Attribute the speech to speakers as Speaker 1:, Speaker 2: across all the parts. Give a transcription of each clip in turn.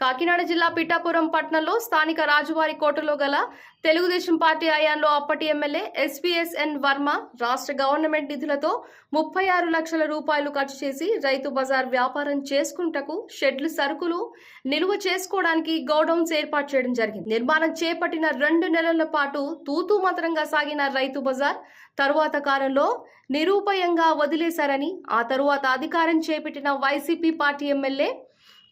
Speaker 1: కాకినాడ జిల్లా పిఠాపురం పట్టణంలో స్థానిక రాజువారి కోటలో గల తెలుగుదేశం పార్టీ హయాంలో అప్పటి ఎమ్మెల్యే ఎస్పీఎస్ఎన్ వర్మ రాష్ట్ర గవర్నమెంట్ నిధులతో ముప్పై ఆరు లక్షల రూపాయలు ఖర్చు చేసి రైతు బజార్ వ్యాపారం చేసుకుంటకు షెడ్లు సరుకులు నిలువ చేసుకోవడానికి గౌడౌన్స్ ఏర్పాటు చేయడం జరిగింది. నిర్మాణం చేపట్టిన రెండు నెలల పాటు తూతూ మంత్రంగా సాగిన రైతు బజార్ తరువాత కాలంలో నిరూపయంగా వదిలేశారని ఆ తరువాత అధికారం చేపట్టిన YCP party MLA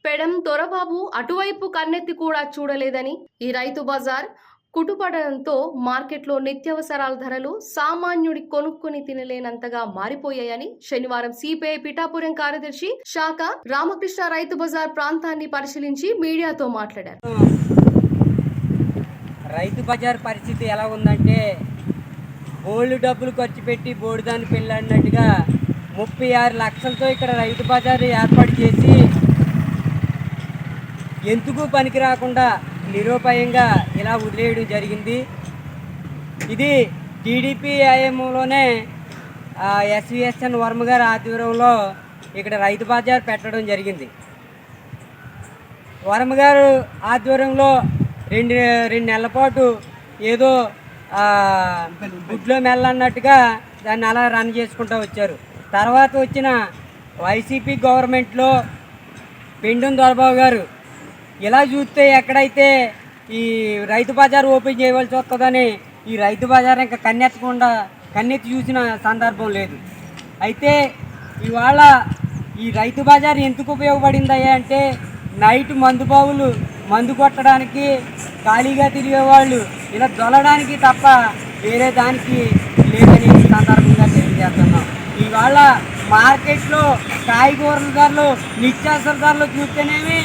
Speaker 1: Pendem Dorababu అటువైపు కన్నెత్తి కూడా చూడలేదని ఈ రైతు బజార్ కుటుపడడంతో మార్కెట్లో నిత్యావసరాల ధరలు సామాన్యుడి కొనుక్కొని తినలేనంతగా మారిపోయాయని శనివారం సిపిఐ పిఠాపురం కార్యదర్శి శాఖ రామకృష్ణ రైతు బజార్ ప్రాంతాన్ని పరిశీలించి మీడియాతో మాట్లాడారు.
Speaker 2: రైతు బజార్ పరిస్థితి ఎలా ఉందంటే బోల్డ్ డబ్బులు ఖర్చు పెట్టి బోడిదాన్ని పెళ్ళాడినట్టుగా ముప్పై ఆరు లక్షలతో ఇక్కడ రైతు బజార్ ఏర్పాటు చేసి ఎందుకు పనికి రాకుండా నిరూపాయంగా ఇలా వదిలేయడం జరిగింది? ఇది టీడీపీ ఐఎంలోనే ఎస్విఎస్ఎన్ వర్మ గారి ఆధ్వర్యంలో ఇక్కడ రైతు బజార్ పెట్టడం జరిగింది. వర్మ గారు ఆధ్వర్యంలో రెండు రెండు నెలల పాటు ఏదో గుడ్లో మెల్లన్నట్టుగా దాన్ని అలా రన్ చేసుకుంటూ వచ్చారు. తర్వాత వచ్చిన వైసీపీ గవర్నమెంట్లో పెండం దొరబాబు గారు ఇలా చూస్తే ఎక్కడైతే ఈ రైతు బజార్ ఓపెన్ చేయవలసి వస్తుందని ఈ రైతు బజార్ ఇంకా కన్నెత్తకుండా కన్నెత్తి చూసిన సందర్భం లేదు. అయితే ఇవాళ ఈ రైతు బజార్ ఎందుకు ఉపయోగపడిందయ్యా అంటే నైట్ మందు బావులు మందు కొట్టడానికి ఖాళీగా తిరిగేవాళ్ళు ఇలా దొలడానికి తప్ప వేరే దానికి లేదని సందర్భంగా తెలియజేస్తున్నాం. ఇవాళ మార్కెట్లో కాయగూరల ధరలు నిత్యావసర ధరలు చూస్తేనేమి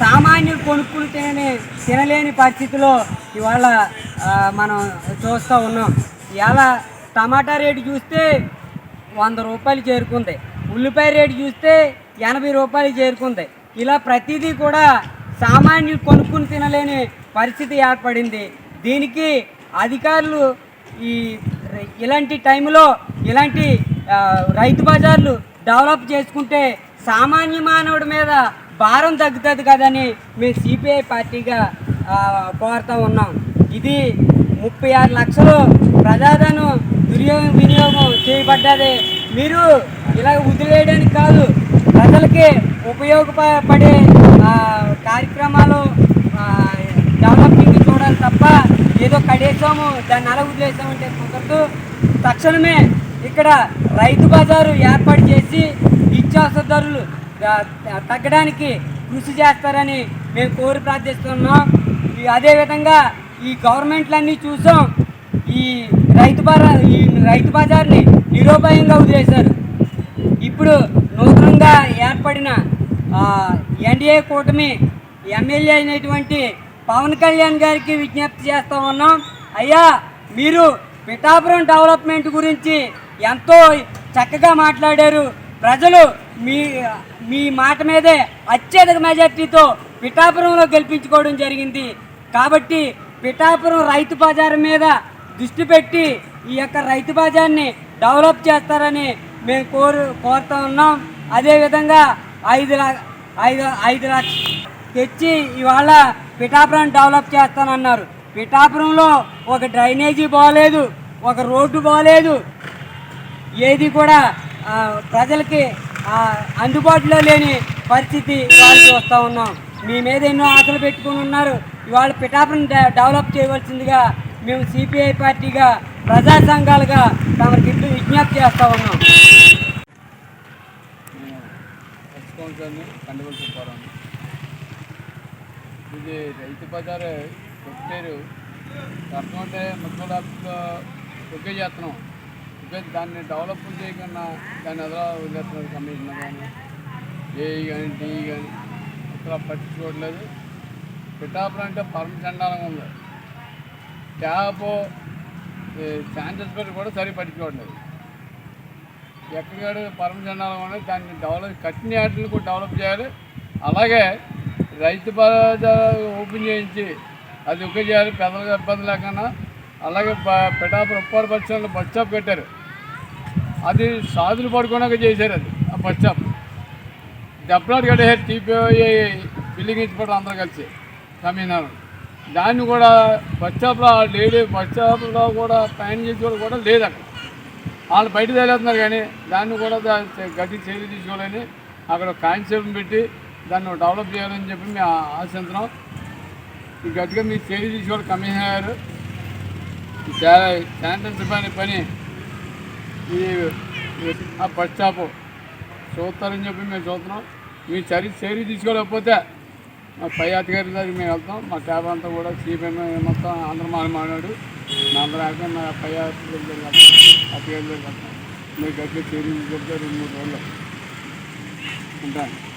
Speaker 2: సామాన్యుడు కొనుక్కుని తినని తినలేని పరిస్థితిలో ఇవాళ మనం చూస్తూ ఉన్నాం. ఇవాళ టమాటా రేటు చూస్తే వంద రూపాయలు చేరుకుంది. ఉల్లిపాయ రేటు చూస్తే ఎనభై రూపాయలు చేరుకుంది. ఇలా ప్రతిదీ కూడా సామాన్యుడు కొనుక్కుని తినలేని పరిస్థితి ఏర్పడింది. దీనికి అధికారులు ఈ ఇలాంటి టైంలో ఇలాంటి రైతు బజార్లు డెవలప్ చేసుకుంటే సామాన్య మానవుడి మీద భారం తగ్గుతుంది కదని మేము సిపిఐ పార్టీగా కోరుతూ ఉన్నాం. ఇది ముప్పై ఆరు లక్షలు ప్రజాధనం దుర్యోగం వినియోగం చేయబడ్డది. మీరు ఇలా వదిలేయడానికి కాదు ప్రజలకి ఉపయోగపడే కార్యక్రమాలు డెవలపింగ్ చూడాలి తప్ప ఏదో కడేసాము దాన్ని అలా వదిలేసామంటే కుదరదు. తక్షణమే ఇక్కడ రైతు బజారు ఏర్పాటు చేసి నిత్యావసర ధరలు తగ్గడానికి కృషి చేస్తారని మేము కోరి ప్రార్థిస్తున్నాం. అదేవిధంగా ఈ గవర్నమెంట్లన్నీ చూసాం. ఈ రైతు బజార్ ఈ రైతు బజార్ని నిరోపాయంగా వదిలేశారు. ఇప్పుడు నూతనంగా ఏర్పడిన ఎన్డీఏ కూటమి ఎమ్మెల్యే అయినటువంటి పవన్ కళ్యాణ్ గారికి విజ్ఞప్తి చేస్తూ ఉన్నాం. అయ్యా మీరు పిఠాపురం డెవలప్మెంట్ గురించి ఎంతో చక్కగా మాట్లాడారు. ప్రజలు మీ మీ మాట మీదే అత్యధిక మెజార్టీతో పిఠాపురంలో గెలిపించుకోవడం జరిగింది. కాబట్టి పిఠాపురం రైతు బజార్ మీద దృష్టి పెట్టి ఈ యొక్క రైతు బజార్ని డెవలప్ చేస్తారని మేము కోరు కోరుతా ఉన్నాం. అదేవిధంగా ఐదు లా ఐదు ఐదు లక్ష తెచ్చి ఇవాళ పిఠాపురం డెవలప్ చేస్తానన్నారు. పిఠాపురంలో ఒక డ్రైనేజీ బాగలేదు ఒక రోడ్డు బాగలేదు ఏది కూడా ప్రజలకి అందుబాటులో లేని పరిస్థితి ఇవాళ చూస్తూ ఉన్నాం. మీ మీద ఎన్నో ఆశలు పెట్టుకుని ఉన్నారు. ఇవాళ పిఠాపురం డె- డెవలప్ చేయవలసిందిగా మేము సిపిఐ పార్టీగా ప్రజా సంఘాలుగా తమ గిట్లు విజ్ఞప్తి చేస్తూ ఉన్నాం.
Speaker 3: ఇది రైతు బజార్ పెట్టారు కష్టమంటే మున్సిపల్ ఆఫీస్లో ఒకే చేస్తున్నాం. దాన్ని డెవలప్ చేయకుండా దాన్ని ఎదురు వదిలేస్తున్నారు కమిషనర్ కానీ ఏఈ కానీ డిఈ కానీ అసలు పట్టించుకోవట్లేదు. పిఠాపురం అంటే పరమ చండాలంగా ఉంది. ట్యాప్ శానిటైజ్ పెట్టి కూడా సరిగ్గా పట్టించుకోవట్లేదు. ఎక్కడ చండాలంగా ఉన్నాయి దాన్ని డెవలప్ కట్టిన ఆటలు కూడా డెవలప్ చేయాలి. అలాగే రైతు బజార్ ఓపెన్ చేయించి అది ఒకే చేయాలి పెద్దలకు ఇబ్బంది లేకుండా అలాగే పెటాపురం పిఠాపురం ఉప్పాడు బస్ స్టాండ్లో బస్ స్టాప్ కట్టారు. అది సాధులు పడుకున్నాక చేశారు అది ఆ బస్ స్టాప్ దెబ్బలాడు కట్టేశారు టీపీఐ బిల్డింగ్ ఇచ్చిపోవడం అందరూ కలిసి కమిషనర్ దాన్ని కూడా బస్ స్టాప్లో లేడీ బస్ స్టాప్లో కూడా ప్రయాణం చేసేవాళ్ళు కూడా లేదు అక్కడ. వాళ్ళు బయట తేలేస్తున్నారు కానీ దాన్ని కూడా గట్టి చర్య తీసుకోవాలని అక్కడ కాన్సెప్ట్ పెట్టి దాన్ని డెవలప్ చేయాలని చెప్పి మేము ఆశిస్తున్నాం. ఈ గట్టిగా మీరు చర్య తీసుకోవాలి కమిషనర్ గారు. చాలా శా- పని పని. ఈ ఆ బస్ చూస్తారని చెప్పి మేము చూస్తున్నాం. మీ చర్య చర్య తీసుకోలేకపోతే మా పై అధికారి దగ్గరికి మేము వెళ్తాం. మా క్యాబ్ అంతా కూడా సిపిఎం మొత్తం ఆంధ్ర మాట్లాడు నా అందరూ అయితే మా పై అధికారి దగ్గర అధికారి దగ్గర వెళ్తాం. మీరు గట్టిగా చర్య తీసుకుంటే రెండు మూడు రోజులు. ఉంటాను.